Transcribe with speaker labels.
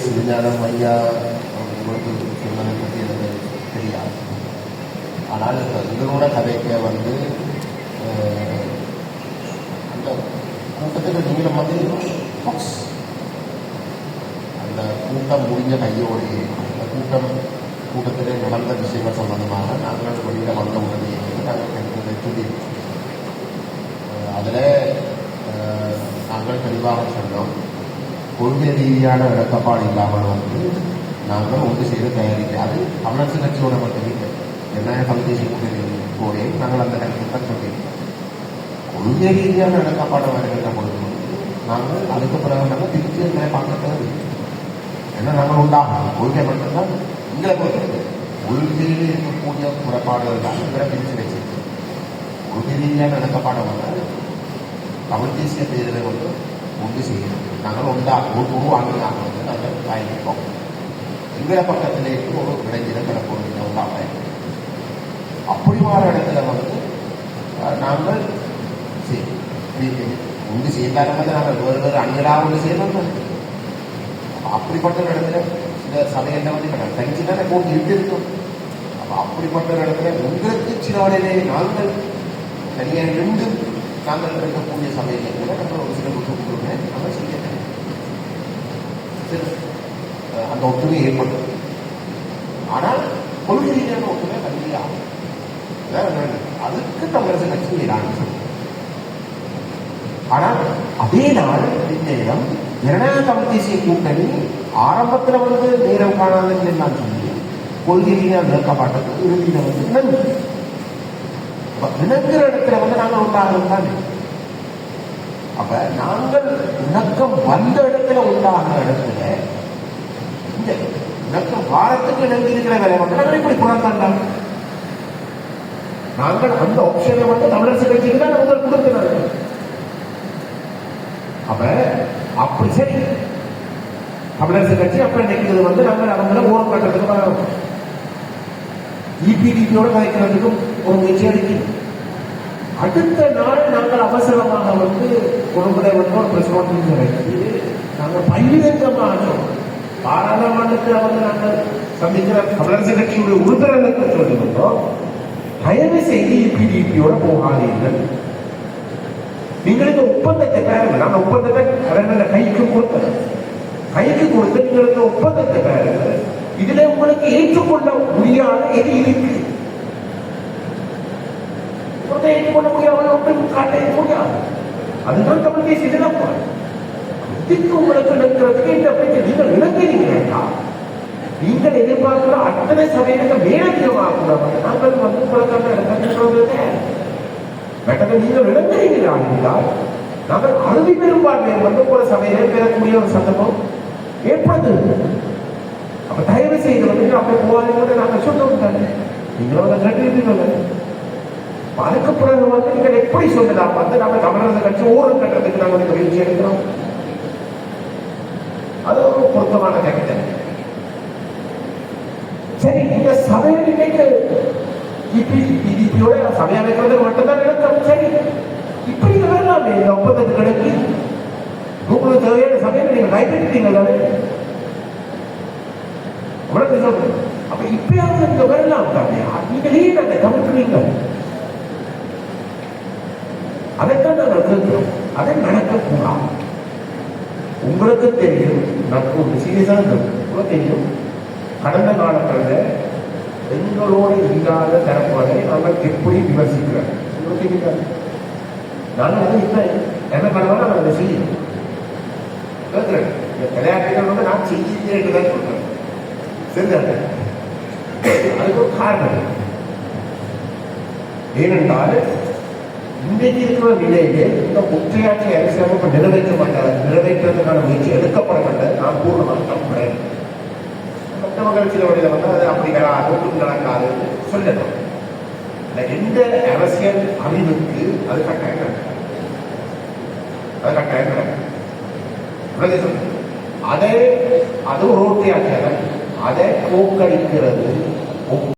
Speaker 1: சிவஞானம் ஐயா உங்களுக்கு சொன்னதை பற்றி எனக்கு தெரியாது. ஆனால் இந்த இதனோட கதைக்க வந்து அஹ், அந்த கூட்டத்துக்கு நீளம் வந்து அந்த கூட்டம் முடிஞ்ச கையோடு அந்த கூட்டம் கூட்டத்தில் நடந்த விஷயங்கள் சம்பந்தமாக நாங்கள் வெளியில் வந்த உடனே நாங்கள் கருத்துக்களை சொல்லியிருக்கோம் அதில் நாங்கள் தெளிவாக சொன்னோம். கொள்கை ரீதியான விளக்கப்பாடு இல்லாமல் வந்து நாங்கள் ஒன்று செய்து தயாரிக்க அது தமிழரசு கட்சியோட மட்டுமே இல்லை ஜனநாயக தமிழ் போதே நாங்கள் அந்த நேரத்தில் தான் சொல்லியிருக்கோம் கொள்கை ரீதியான விளக்கப்பாடு வருகின்ற பொழுது நாங்கள் அதுக்கு பிறகு நாங்கள் திருப்பி எங்களை பார்க்க தேவை ஏன்னா நாங்கள் உண்டாகும் கொள்கை மட்டும்தான் எங்களை பொறுத்தது கொள்கையில் இருக்கக்கூடிய குறைபாடுகள் தான் எங்களை பிரித்து வச்சிருக்கோம் கொள்கை ரீதியான விளக்கப்பாடு வந்தால் தமிழ் தேசிய பேரில் வந்து உண்டு செய்யணும் நாங்கள் உண்டா ஒரு உருவாங்கினாங்க நாங்கள் பயணிப்போம் எங்களை பக்கத்தில் இருந்து ஒரு இளைஞர் கிடப்போம் அப்படி அப்படிமான இடத்துல வந்து நாங்கள் உண்டு செய்யலாம் வந்து நாங்கள் வேறு வேறு அணிகளாக ஒன்று செய்யணும் அப்படிப்பட்ட ஒரு இடத்துல சில சபையில் வந்து கிடையாது தனிச்சு தானே போட்டு இட்டு இருக்கும் அப்போ அப்படிப்பட்ட ஒரு இடத்துல உங்களுக்கு சில வழியிலே நாங்கள் தனியாக நின்று நாங்கள் இருக்கக்கூடிய சமயத்தில் கூட நம்ம ஒரு சில கொடுத்துருமே நம்ம செய்ய அந்த ஒற்றுமை ஏற்படும். ஆனால் கொள்கை ரீதியான ஒற்றுமை கல்வியாகும் அதுக்கு தமிழரசு கட்சி நான் ஆனால் அதே நாள் இந்நேரம் ஜனநாயக தமிழ் தேசிய கூட்டணி ஆரம்பத்தில் வந்து நேரம் காணாதுன்னு நான் சொல்லி கொள்கை ரீதியாக நிறுத்தப்பட்டது இறுதியில் வந்து நன்றி. விளங்குற இடத்துல வந்து நாங்கள் உண்டாகணும் தானே? அப்ப நாங்கள் இணக்கம் வந்த இடத்துல உண்டாகிற இடத்துல இந்த இணக்கம் வாரத்துக்கு இணங்கி இருக்கிற வேலை வந்து நாங்கள் இப்படி புறத்தாண்டாங்க நாங்கள் அந்த ஆப்ஷனை வந்து தமிழரசு கட்சிக்கு தான் நாங்கள் கொடுக்கிறாங்க அப்ப அப்படி சரி. தமிழரசு கட்சி அப்ப நினைக்கிறது வந்து நாங்கள் அவங்கள ஓரம் கட்டத்துக்கு இபிடிபியோடு கலைக்கிறதுக்கும் ஒரு முயற்சி எடுக்கணும். அடுத்த நாள் நாங்கள் அவசரமாக வந்து குடும்பத்தை வந்து ஒரு பிரஸ் கான்ஃபரன்ஸ் நடத்தி நாங்கள் பகிரங்கமாக பாராளுமன்றத்தில் வந்து நாங்கள் சந்திக்கிற தமிழரசு கட்சியுடைய உறுப்பினர்களுக்கு சொல்லியிருந்தோம் தயவு செய்து இபிடிபியோட போகாதீர்கள். நீங்கள் இந்த ஒப்பந்தத்தை பாருங்க நம்ம ஒப்பந்தத்தை கடந்த கைக்கு கொடுத்தோம் கைக்கு கொடுத்து நீங்கள் இந்த ஒப்பந்தத்தை பாருங்க இதுல உங்களுக்கு ஏற்றுக்கொள்ள முடியாத எது இருக்கு? ஏற்றுக்கொள்ள முடியாத ஒன்றையும் காட்ட முடியாது. அதுதான் தமிழ் தேசிய இதுக்கு உங்களுக்கு நிற்கிறதுக்கு இந்த பிரச்சனை நீங்கள் இழந்தீங்களா நீங்கள் எதிர்பார்க்கிற அத்தனை சபைகளுக்கு மேலதிகமாக நாங்கள் வந்து உங்களுக்கு இடத்துல நீங்கள் இழந்தீங்களா என்றால் நாங்கள் அறுதி பெரும்பான்மையை வந்து பெறக்கூடிய ஒரு சந்தர்ப்பம் ஏற்படுது அப்ப தயவு செய்து வந்து அப்படி போவாதீங்க நாங்கள் சொல்லுவோம் தானே நீங்களும் அதை கட்டிருப்பீங்க அதுக்கு பிறகு வந்து நீங்கள் எப்படி சொல்லலாம் வந்து நம்ம தமிழக கட்சி ஓரம் கட்டுறதுக்கு நாங்கள் இந்த முயற்சி எடுக்கிறோம் அது ஒரு பொருத்தமான கருத்து சரி இந்த சபையில் இன்னைக்கு இப்படி பிடிபியோட சபை அமைக்கிறது மட்டும்தான் நடக்கும் சரி இப்படி வேணாமே இந்த ஒப்பந்தத்து கணக்கு உங்களுக்கு தேவையான சபையில் நீங்க கைப்பற்றிட்டீங்க தானே உனக்கு சொல்றேன் அப்ப இப்பயாவது நீங்க வரலாம் தானே? நீங்களே நாங்கள் கவனிக்கிறீங்க அதைத்தான் நாங்கள் கேட்கிறோம் அதை நடக்கக்கூடாது உங்களுக்கு தெரியும் நமக்கு ஒரு சீரியஸாக இருக்கும் தெரியும் கடந்த காலங்களில் எங்களோட இல்லாத தரப்பாடை நாங்கள் எப்படி விமர்சிக்கிறோம்? உங்களுக்கு தெரியாது? நாங்கள் வந்து இப்போ என்ன பண்ணுவோம் நாங்கள் அதை செய்யணும். கேட்குறேன். இந்த விளையாட்டுகள் வந்து நான் செய்யறேன்னு தான் சொல்றேன் அதுக்கு ஒரு காரணம் ஏனென்றால் இன்றைக்கு இருக்கிற நிலையிலே இந்த ஒற்றையாட்சி அரசியலமைப்பு நிறைவேற்ற மாட்டார் நிறைவேற்றுவதற்கான முயற்சி எடுக்கப்பட மாட்டார் நான் பூர்ணமாக நம்புகிறேன் மற்றவர்கள் சில வழியில் வந்து அது அப்படி நடக்கும் நடக்காது சொல்லணும் எந்த அரசியல் அறிவுக்கு அது கட்டாயம் நடக்கும் அது கட்டாயம் நடக்கும் அதே அது ஒரு ஒற்றையாட்சி அதை போக்கடிக்கிறது.